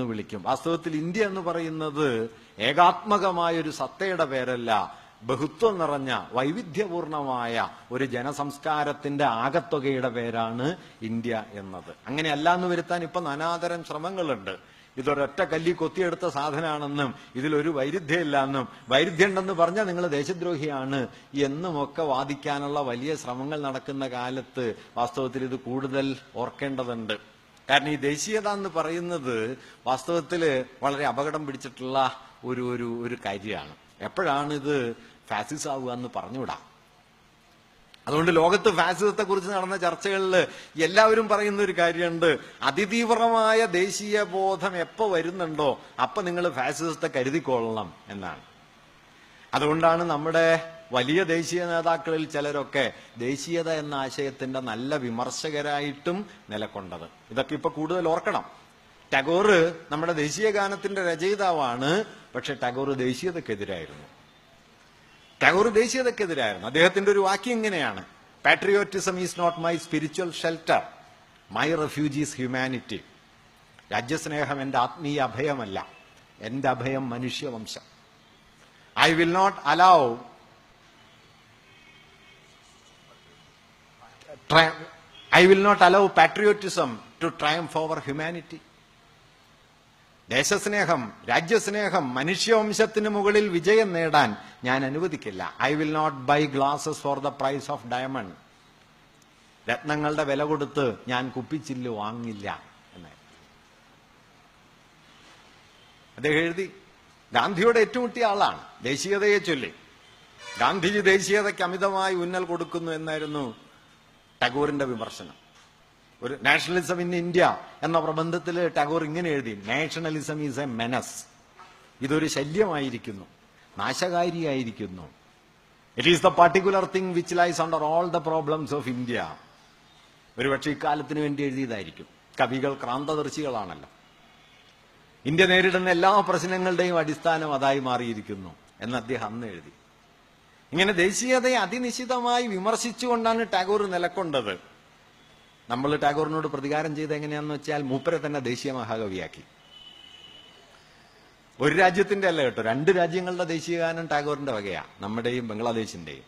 എന്ന് വിളിക്കും. വാസ്തവത്തിൽ ഇന്ത്യ എന്ന് പറയുന്നത് ഏകാത്മകമായ ഒരു സത്തയുടെ പേരല്ല ബഹുത്വം നിറഞ്ഞ വൈവിധ്യപൂർണമായ ഒരു ജനസംസ്കാരത്തിന്റെ ആകത്തുകയുടെ പേരാണ് ഇന്ത്യ എന്നത്. അങ്ങനെയല്ല എന്ന് വരുത്താൻ ഇപ്പൊ നാനാതരം ശ്രമങ്ങളുണ്ട്. ഇതൊരൊറ്റ കല്ലി കൊത്തിയെടുത്ത സാധനമാണെന്നും ഇതിലൊരു വൈരുദ്ധ്യമില്ല എന്നും വൈരുദ്ധ്യം ഉണ്ടെന്ന് പറഞ്ഞാൽ നിങ്ങൾ ദേശദ്രോഹിയാണ് എന്നുമൊക്കെ വാദിക്കാനുള്ള വലിയ ശ്രമങ്ങൾ നടക്കുന്ന കാലത്ത് വാസ്തവത്തിൽ ഇത് കൂടുതൽ ഓർക്കേണ്ടതുണ്ട്. കാരണം ഈ ദേശീയത എന്ന് പറയുന്നത് വാസ്തവത്തിൽ വളരെ അപകടം പിടിച്ചിട്ടുള്ള ഒരു ഒരു ഒരു കാര്യമാണ്. എപ്പോഴാണ് ഇത് ഫാസിസ് ആവുക എന്ന് പറഞ്ഞുവിടാ. അതുകൊണ്ട് ലോകത്ത് ഫാസിസത്തെ കുറിച്ച് നടന്ന ചർച്ചകളിൽ എല്ലാവരും പറയുന്ന ഒരു കാര്യമുണ്ട്. അതിതീവ്രമായ ദേശീയ ബോധം എപ്പോ വരുന്നുണ്ടോ അപ്പൊ നിങ്ങൾ ഫാസിസത്തെ കരുതിക്കൊള്ളണം എന്നാണ്. അതുകൊണ്ടാണ് നമ്മുടെ വലിയ ദേശീയ നേതാക്കളിൽ ചിലരൊക്കെ ദേശീയത എന്ന ആശയത്തിന്റെ നല്ല വിമർശകരായിട്ടും നിലക്കൊണ്ടത്. ഇതൊക്കെ ഇപ്പൊ കൂടുതൽ ഓർക്കണം. ടാഗോർ നമ്മുടെ ദേശീയ ഗാനത്തിന്റെ രചയിതാവാണ് പക്ഷെ ടാഗോർ ദേശീയതക്കെതിരായിരുന്നു. ടാഗോർ ദേശീയതക്കെതിരായിരുന്നു. അദ്ദേഹത്തിന്റെ ഒരു വാക്യം ഇങ്ങനെയാണ്. Patriotism is not my spiritual shelter my refugees humanity രാജ്യസ്നേഹം എന്റെ ആത്മീയ അഭയമല്ല. എന്റെ അഭയം മനുഷ്യവംശം. I will not allow I will not allow patriotism to triumph over humanity. ദേശസ്നേഹം രാജ്യസ്നേഹം മനുഷ്യവംശത്തിന് മുകളിൽ വിജയം നേടാൻ ഞാൻ അനുവദിക്കില്ല. I will not buy glasses for the price of diamond. രത്നങ്ങളുടെ വില കൊടുത്ത് ഞാൻ കുപ്പിച്ചില്ല് വാങ്ങില്ല എന്ന്. അദ്ദേഹം എഴുതി ഗാന്ധിയുടെ ഏറ്റുമുട്ടിയ ആളാണ്. ദേശീയതയെ ചൊല്ലി. ഗാന്ധിജി ദേശീയതയ്ക്ക് അമിതമായി ഉന്നൽ കൊടുക്കുന്നു എന്നായിരുന്നു ടാഗോറിന്റെ വിമർശനം. ഒരു നാഷണലിസം ഇൻ ഇന്ത്യ എന്ന പ്രബന്ധത്തിൽ ടാഗോർ ഇങ്ങനെ എഴുതി നാഷണലിസം ഈസ് എ മെനസ് ഇതൊരു ശല്യമായിരിക്കുന്നു നാശകാരിയായിരിക്കുന്നു. It is the particular thing which lies under all the problems of India ഒരുപക്ഷെ ഇക്കാലത്തിന് വേണ്ടി എഴുതിയതായിരിക്കും. കവികൾ ക്രാന്തദർശികളാണല്ലോ. ഇന്ത്യ നേരിടുന്ന എല്ലാ പ്രശ്നങ്ങളുടെയും അടിസ്ഥാനം അതായി മാറിയിരിക്കുന്നു എന്ന് അദ്ദേഹം അന്ന് എഴുതി. ഇങ്ങനെ ദേശീയതയെ അതിനിശിതമായി വിമർശിച്ചുകൊണ്ടാണ് ടാഗോർ നിലക്കൊണ്ടത്. നമ്മൾ ടാഗോറിനോട് പ്രതികാരം ചെയ്ത് എങ്ങനെയാണെന്ന് വെച്ചാൽ മൂപ്പരെ തന്നെ ദേശീയ മഹാകവിയാക്കി. ഒരു രാജ്യത്തിന്റെ അല്ല കേട്ടോ രണ്ട് രാജ്യങ്ങളുടെ ദേശീയ ഗാനം ടാഗോറിന്റെ വകയാ നമ്മുടെയും ബംഗ്ലാദേശിന്റെയും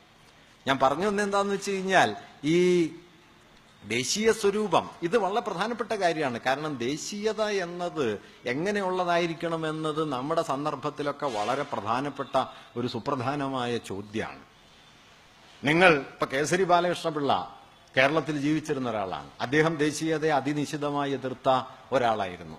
ഞാൻ പറഞ്ഞു വന്ന എന്താന്ന് വെച്ച് കഴിഞ്ഞാൽ ഈ ദേശീയ സ്വരൂപം. ഇത് വളരെ പ്രധാനപ്പെട്ട കാര്യമാണ്. കാരണം ദേശീയത എന്നത് എങ്ങനെയുള്ളതായിരിക്കണം എന്നത് നമ്മുടെ സന്ദർഭത്തിലൊക്കെ വളരെ പ്രധാനപ്പെട്ട ഒരു സുപ്രധാനമായ ചോദ്യമാണ്. നിങ്ങൾ ഇപ്പൊ കേസരി ബാലകൃഷ്ണപിള്ള കേരളത്തിൽ ജീവിച്ചിരുന്ന ഒരാളാണ്. അദ്ദേഹം ദേശീയതയെ അതിനിശിതമായി എതിർത്ത ഒരാളായിരുന്നു.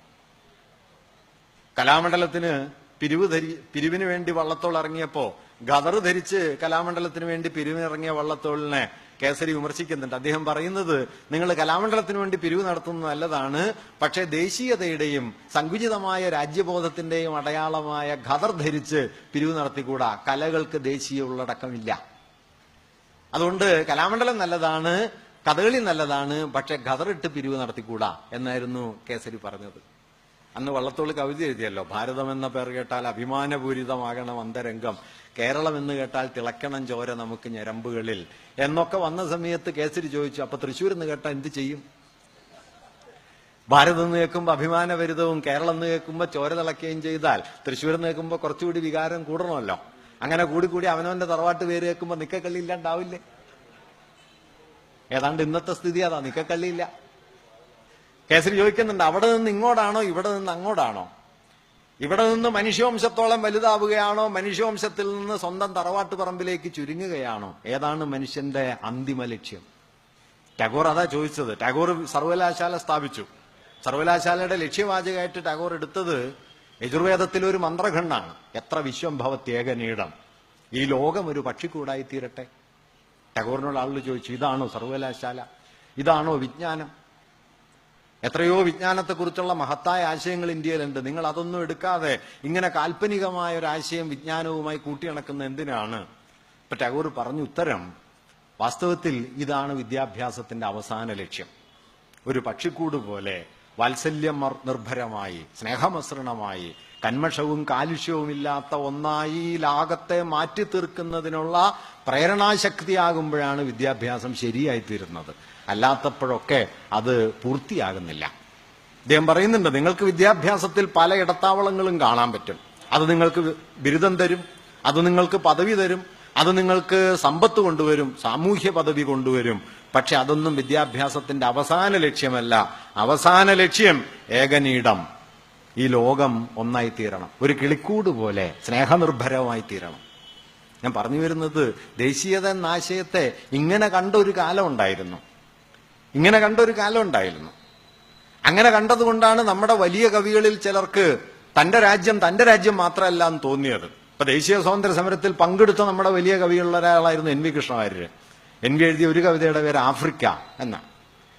കലാമണ്ഡലത്തിന് പിരിവ് ധരി പിരിവിന് വേണ്ടി വള്ളത്തോൾ ഇറങ്ങിയപ്പോ ഗദർ ധരിച്ച് കലാമണ്ഡലത്തിന് വേണ്ടി പിരിവിനിറങ്ങിയ വള്ളത്തോളിനെ കേസരി വിമർശിക്കുന്നുണ്ട്. അദ്ദേഹം പറയുന്നത് നിങ്ങൾ കലാമണ്ഡലത്തിന് വേണ്ടി പിരിവ് നടത്തുന്നത് നല്ലതാണ് പക്ഷേ ദേശീയതയുടെയും സങ്കുചിതമായ രാജ്യബോധത്തിന്റെയും അടയാളമായ ഖദർ ധരിച്ച് പിരിവ് നടത്തിക്കൂടാ? കലകൾക്ക് ദേശീയ ഉള്ളടക്കമില്ല. അതുകൊണ്ട് കലാമണ്ഡലം നല്ലതാണ് കഥകളി നല്ലതാണ് പക്ഷെ ഖദറിട്ട് പിരിവ് നടത്തിക്കൂടാ? എന്നായിരുന്നു കേസരി പറഞ്ഞത്. അന്ന് വള്ളത്തോൾ കവിത എഴുതിയല്ലോ. ഭാരതം എന്ന പേർ കേട്ടാൽ അഭിമാനപൂരിതമാകണം അന്തരംഗം. കേരളം എന്ന് കേട്ടാൽ തിളക്കണം ചോര നമുക്ക് ഞരമ്പുകളിൽ. എന്നൊക്കെ വന്ന സമയത്ത് കേസരി ചോദിച്ചു അപ്പൊ തൃശ്ശൂർ എന്ന് കേട്ടാൽ എന്ത് ചെയ്യും? ഭാരതം എന്ന് കേൾക്കുമ്പോൾ അഭിമാനപരിതവും കേരളം എന്ന് കേൾക്കുമ്പോൾ ചോര തിളക്കുകയും ചെയ്താൽ തൃശ്ശൂർ എന്ന് കേൾക്കുമ്പോൾ കുറച്ചുകൂടി വികാരം കൂടണമല്ലോ. അങ്ങനെ കൂടി കൂടി അവനവന്റെ തറവാട്ട് പേര് കേൾക്കുമ്പോൾ നിക്കക്കള്ളി ഇല്ലാണ്ടാവില്ലേ ഏതാണ്ട് ഇന്നത്തെ സ്ഥിതി അതാ നിക്കക്കള്ളിയില്ല. കേസരി ചോദിക്കുന്നുണ്ട് അവിടെ നിന്ന് ഇങ്ങോട്ടാണോ ഇവിടെ നിന്ന് അങ്ങോട്ടാണോ? ഇവിടെ നിന്ന് മനുഷ്യവംശത്തോളം വലുതാവുകയാണോ മനുഷ്യവംശത്തിൽ നിന്ന് സ്വന്തം തറവാട്ട് പറമ്പിലേക്ക് ചുരുങ്ങുകയാണോ? ഏതാണ് മനുഷ്യന്റെ അന്തിമ ലക്ഷ്യം? ടാഗോർ അതാ ചോദിച്ചത്. ടാഗോർ സർവകലാശാല സ്ഥാപിച്ചു. സർവകലാശാലയുടെ ലക്ഷ്യവാചകമായിട്ട് ടാഗോർ എടുത്തത് യജുർവേദത്തിലെ ഒരു മന്ത്രഖണ്ഡാണ് എത്ര വിശ്വം ഭവത്യേകനീടം ഈ ലോകം ഒരു പക്ഷിക്കൂടായി തീരട്ടെ. ടാഗോറിനോട് ആളുകൾ ചോദിച്ചു ഇതാണോ സർവകലാശാല? ഇതാണോ വിജ്ഞാനം? എത്രയോ വിജ്ഞാനത്തെക്കുറിച്ചുള്ള മഹത്തായ ആശയങ്ങൾ ഇന്ത്യയിലുണ്ട്. നിങ്ങൾ അതൊന്നും എടുക്കാതെ ഇങ്ങനെ കാൽപ്പനികമായ ഒരു ആശയം വിജ്ഞാനവുമായി കൂട്ടിയിണക്കുന്ന എന്തിനാണ്? ഇപ്പൊ ടാഗോർ പറഞ്ഞു ഉത്തരം വാസ്തവത്തിൽ ഇതാണ് വിദ്യാഭ്യാസത്തിന്റെ അവസാന ലക്ഷ്യം. ഒരു പക്ഷിക്കൂട് പോലെ വാത്സല്യം നിർഭരമായി സ്നേഹമസൃണമായി കന്മഷവും കാലുഷ്യവുമില്ലാത്ത ഒന്നായി ലാകത്തെ മാറ്റി തീർക്കുന്നതിനുള്ള പ്രേരണാശക്തിയാകുമ്പോഴാണ് വിദ്യാഭ്യാസം ശരിയായി തീരുന്നത് അല്ലാത്തപ്പോഴൊക്കെ അത് പൂർത്തിയാകുന്നില്ല. അദ്ദേഹം പറയുന്നുണ്ട് നിങ്ങൾക്ക് വിദ്യാഭ്യാസത്തിൽ പല ഇടത്താവളങ്ങളും കാണാൻ പറ്റും. അത് നിങ്ങൾക്ക് ബിരുദം തരും അത് നിങ്ങൾക്ക് പദവി തരും അത് നിങ്ങൾക്ക് സമ്പത്ത് കൊണ്ടുവരും സാമൂഹ്യ പദവി കൊണ്ടുവരും. പക്ഷെ അതൊന്നും വിദ്യാഭ്യാസത്തിന്റെ അവസാന ലക്ഷ്യമല്ല. അവസാന ലക്ഷ്യം ഏകനീടം. ഈ ലോകം ഒന്നായി തീരണം. ഒരു കിളിക്കൂട് പോലെ സ്നേഹനിർഭരമായി തീരണം. ഞാൻ പറഞ്ഞു വരുന്നത് ദേശീയത എന്ന ആശയത്തെ ഇങ്ങനെ കണ്ട ഒരു കാലം ഉണ്ടായിരുന്നു. ഇങ്ങനെ കണ്ട ഒരു കാലം ഉണ്ടായിരുന്നു. അങ്ങനെ കണ്ടതുകൊണ്ടാണ് നമ്മുടെ വലിയ കവികളിൽ ചിലർക്ക് തന്റെ രാജ്യം തന്റെ രാജ്യം മാത്രമല്ല എന്ന് തോന്നിയത്. ഇപ്പൊ ദേശീയ സ്വാതന്ത്ര്യ സമരത്തിൽ പങ്കെടുത്ത നമ്മുടെ വലിയ കവികളിൽ ഒരാളായിരുന്നു N V Krishna Variar N V എഴുതിയ ഒരു കവിതയുടെ പേര് ആഫ്രിക്ക എന്നാണ്.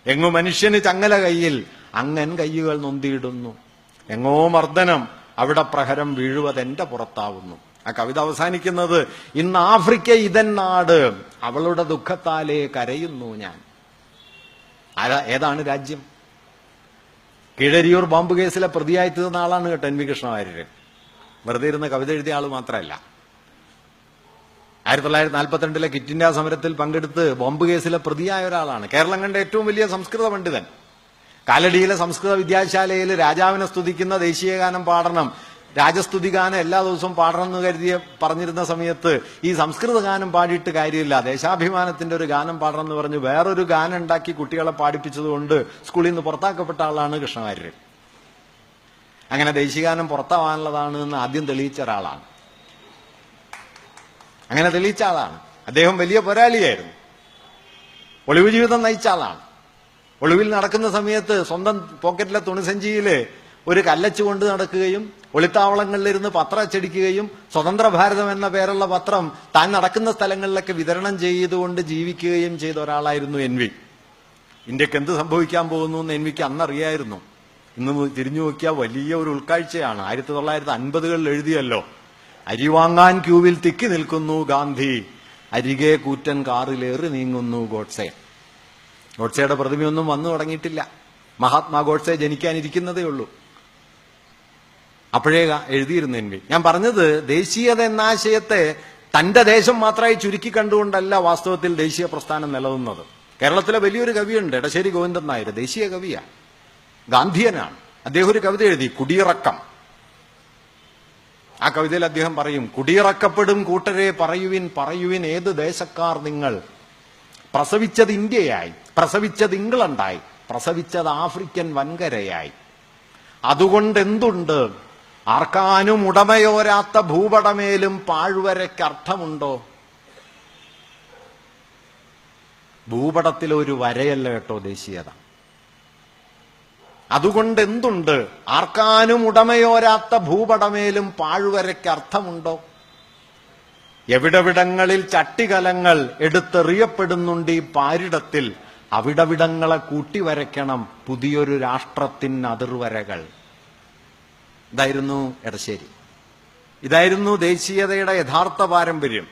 എങ്ങു മനുഷ്യന് ചങ്ങല കയ്യിൽ അങ്ങൻ കയ്യുകൾ നൊന്തിയിടുന്നു. എങ്ങോ മർദ്ദനം അവിടെ പ്രഹരം വീഴുവതെന്റെ പുറത്താവുന്നു. ആ കവിത അവസാനിക്കുന്നത് ഇന്ന് ആഫ്രിക്ക ഇതൻ നാട് അവളുടെ ദുഃഖത്താലേ കരയുന്നു ഞാൻ. ഏതാണ് രാജ്യം? കീഴരിയൂർ ബോംബ് കേസിലെ പ്രതിയായി തീർന്ന ആളാണ് കേട്ടോ എൻ വി കൃഷ്ണവാര്യര്. വെറുതെ ഇരുന്ന് കവിത എഴുതിയ ആൾ മാത്രമല്ല. ആയിരത്തി തൊള്ളായിരത്തി നാൽപ്പത്തിരണ്ടിലെ കിറ്റ് ഇന്ത്യ സമരത്തിൽ പങ്കെടുത്ത് ബോംബ് കേസിലെ പ്രതിയായ ഒരാളാണ്. കേരളം കണ്ട ഏറ്റവും വലിയ സംസ്കൃത പണ്ഡിതൻ. കാലടിയിലെ സംസ്കൃത വിദ്യാശാലയിൽ രാജാവിനെ സ്തുതിക്കുന്ന ദേശീയഗാനം പാടണം. രാജസ്തുതി ഗാനം എല്ലാ ദിവസവും പാടണം എന്ന് കരുതിയ പറഞ്ഞിരുന്ന സമയത്ത് ഈ സംസ്കൃത ഗാനം പാടിയിട്ട് കാര്യമില്ല. ദേശാഭിമാനത്തിന്റെ ഒരു ഗാനം പാടണം എന്ന് പറഞ്ഞ് വേറൊരു ഗാനം ഉണ്ടാക്കി കുട്ടികളെ പാടിപ്പിച്ചതുകൊണ്ട് സ്കൂളിൽ നിന്ന് പുറത്താക്കപ്പെട്ട ആളാണ് കൃഷ്ണവാര്യർ. അങ്ങനെ ദേശീയഗാനം പുറത്താവാനുള്ളതാണ് എന്ന് ആദ്യം തെളിയിച്ച ഒരാളാണ്. അങ്ങനെ തെളിയിച്ച ആളാണ്. അദ്ദേഹം വലിയ പോരാളിയായിരുന്നു. ഒളിവ് ജീവിതം നയിച്ച ആളാണ്. ഒളിവിൽ നടക്കുന്ന സമയത്ത് സ്വന്തം പോക്കറ്റിലെ തുണിസഞ്ചിയിൽ ഒരു കല്ലച്ച് കൊണ്ട് നടക്കുകയും ഒളിത്താവളങ്ങളിലിരുന്ന് പത്രം അച്ചടിക്കുകയും സ്വതന്ത്ര ഭാരതം എന്ന പേരുള്ള പത്രം താൻ നടക്കുന്ന സ്ഥലങ്ങളിലൊക്കെ വിതരണം ചെയ്തുകൊണ്ട് ജീവിക്കുകയും ചെയ്ത ഒരാളായിരുന്നു എൻ വി ഇന്ത്യയ്ക്ക് എന്ത് സംഭവിക്കാൻ പോകുന്നു എന്ന് എൻ വിക്ക് അന്നറിയായിരുന്നു. ഇന്ന് തിരിഞ്ഞു നോക്കിയാൽ വലിയ ഒരു ഉൾക്കാഴ്ചയാണ്. ആയിരത്തി തൊള്ളായിരത്തി അൻപതുകളിൽ എഴുതിയല്ലോ അരി വാങ്ങാൻ ക്യൂവിൽ തിക്കി നിൽക്കുന്നു ഗാന്ധി അരികെ കൂറ്റൻ കാറിലേറി നീങ്ങുന്നു ഗോഡ്സെ ഗോഡ്സെയുടെ പ്രതിമയൊന്നും വന്നു തുടങ്ങിയിട്ടില്ല. മഹാത്മാ ഗോഡ്സെ ജനിക്കാനിരിക്കുന്നതേ ഉള്ളൂ അപ്പോഴേ എഴുതിയിരുന്നു ഞാൻ പറഞ്ഞത് ദേശീയത എന്ന ആശയത്തെ തന്റെ ദേശം മാത്രമായി ചുരുക്കി കണ്ടുകൊണ്ടല്ല വാസ്തവത്തിൽ ദേശീയ പ്രസ്ഥാനം നിലനിന്നത്. കേരളത്തിലെ വലിയൊരു കവിയുണ്ട് എടശ്ശേരി ഗോവിന്ദൻ നായർ ദേശീയ കവിയാണ് ഗാന്ധിയനാണ്. അദ്ദേഹം ഒരു കവിത എഴുതി കുടിയിറക്കം. ആ കവിതയിൽ അദ്ദേഹം പറയും കുടിയിറക്കപ്പെടും കൂട്ടരെ പറയുവിൻ പറയുവിൻ ഏത് ദേശക്കാർ നിങ്ങൾ? പ്രസവിച്ചത് ഇന്ത്യയായി പ്രസവിച്ചത് ഇംഗ്ലണ്ടായി പ്രസവിച്ചത് ആഫ്രിക്കൻ വൻകരയായി. അതുകൊണ്ട് എന്തുണ്ട്? ആർക്കാനും ഉടമയോരാത്ത ഭൂപടമേലും പാഴ്വരയ്ക്ക് അർത്ഥമുണ്ടോ? ഭൂപടത്തിൽ ഒരു വരയല്ല കേട്ടോ ദേശീയത. അതുകൊണ്ട് എന്തുണ്ട്? ആർക്കാനും ഉടമയോരാത്ത ഭൂപടമേലും പാഴ്വരയ്ക്ക് അർത്ഥമുണ്ടോ? എവിടവിടങ്ങളിൽ ചട്ടികലങ്ങൾ എടുത്തെറിയപ്പെടുന്നുണ്ട് ഈ പാരിടത്തിൽ അവിടവിടങ്ങളെ കൂട്ടിവരയ്ക്കണം പുതിയൊരു രാഷ്ട്രത്തിന് അതിർവരകൾ. ഇതായിരുന്നു എടശ്ശേരി. ഇതായിരുന്നു ദേശീയതയുടെ യഥാർത്ഥ പാരമ്പര്യം.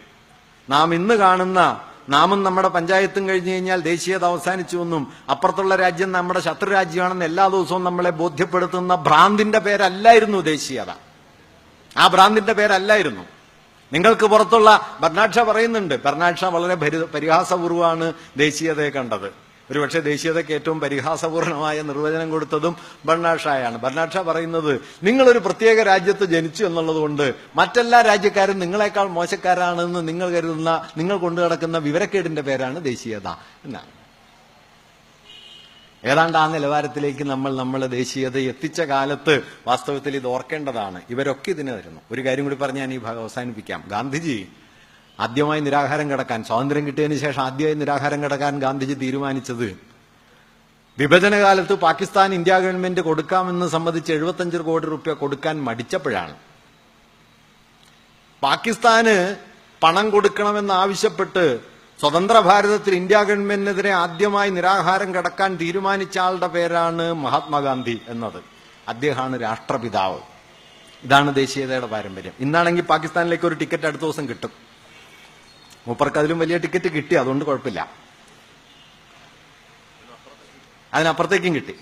നാം ഇന്ന് കാണുന്ന നാമും നമ്മുടെ പഞ്ചായത്തും കഴിഞ്ഞു കഴിഞ്ഞാൽ ദേശീയത അവസാനിച്ചു എന്നും അപ്പുറത്തുള്ള രാജ്യം നമ്മുടെ ശത്രു രാജ്യമാണെന്ന് എല്ലാ ദിവസവും നമ്മളെ ബോധ്യപ്പെടുത്തുന്ന ഭ്രാന്തിന്റെ പേരല്ലായിരുന്നു ദേശീയത. ആ ഭ്രാന്തിന്റെ പേരല്ലായിരുന്നു. നിങ്ങൾക്ക് പുറത്തുള്ള ബർണാക്ഷ പറയുന്നുണ്ട് ബർണാക്ഷ വളരെ പരി- പരിഹാസപൂർവമാണ് ദേശീയതയെ കണ്ടത്. ഒരുപക്ഷെ ദേശീയതയ്ക്ക് ഏറ്റവും പരിഹാസപൂർണമായ നിർവചനം കൊടുത്തതും ബർണാഷായാണ് ബർണാഷ പറയുന്നത് നിങ്ങളൊരു പ്രത്യേക രാജ്യത്ത് ജനിച്ചു എന്നുള്ളതുകൊണ്ട് മറ്റെല്ലാ രാജ്യക്കാരും നിങ്ങളെക്കാൾ മോശക്കാരാണെന്ന് നിങ്ങൾ കരുതുന്ന നിങ്ങൾ കൊണ്ടു കിടക്കുന്ന വിവരക്കേടിന്റെ പേരാണ് ദേശീയത എന്നാണ്. ഏതാണ്ട് ആ നിലവാരത്തിലേക്ക് നമ്മൾ നമ്മളെ ദേശീയത എത്തിച്ച കാലത്ത് വാസ്തവത്തിൽ ഇത് ഓർക്കേണ്ടതാണ്. ഇവരൊക്കെ ഇതിന് വരുന്നു. ഒരു കാര്യം കൂടി പറഞ്ഞ് ഞാൻ ഈ ഭാഗം അവസാനിപ്പിക്കാം. ഗാന്ധിജി ആദ്യമായി നിരാഹാരം കിടക്കാൻ സ്വാതന്ത്ര്യം കിട്ടിയതിന് ശേഷം ആദ്യമായി നിരാഹാരം കിടക്കാൻ ഗാന്ധിജി തീരുമാനിച്ചത് വിഭജന കാലത്ത് പാകിസ്ഥാൻ ഇന്ത്യ ഗവൺമെന്റ് കൊടുക്കാമെന്ന് സംബന്ധിച്ച് എഴുപത്തഞ്ച് കോടി റുപ്യ കൊടുക്കാൻ മടിച്ചപ്പോഴാണ്. പാകിസ്ഥാന് പണം കൊടുക്കണമെന്ന് ആവശ്യപ്പെട്ട് സ്വതന്ത്ര ഭാരതത്തിൽ ഇന്ത്യ ഗവൺമെന്റിനെതിരെ ആദ്യമായി നിരാഹാരം കിടക്കാൻ തീരുമാനിച്ച ആളുടെ പേരാണ് മഹാത്മാഗാന്ധി എന്നത്. അദ്ദേഹമാണ് രാഷ്ട്രപിതാവ്. ഇതാണ് ദേശീയതയുടെ പാരമ്പര്യം. ഇന്നാണെങ്കിൽ പാകിസ്ഥാനിലേക്ക് ഒരു ടിക്കറ്റ് അടുത്ത ദിവസം കിട്ടും. മൂപ്പർക്ക് അതിലും വലിയ ടിക്കറ്റ് കിട്ടി അതുകൊണ്ട് കുഴപ്പമില്ല. അതിനപ്പുറത്തേക്കും കിട്ടി.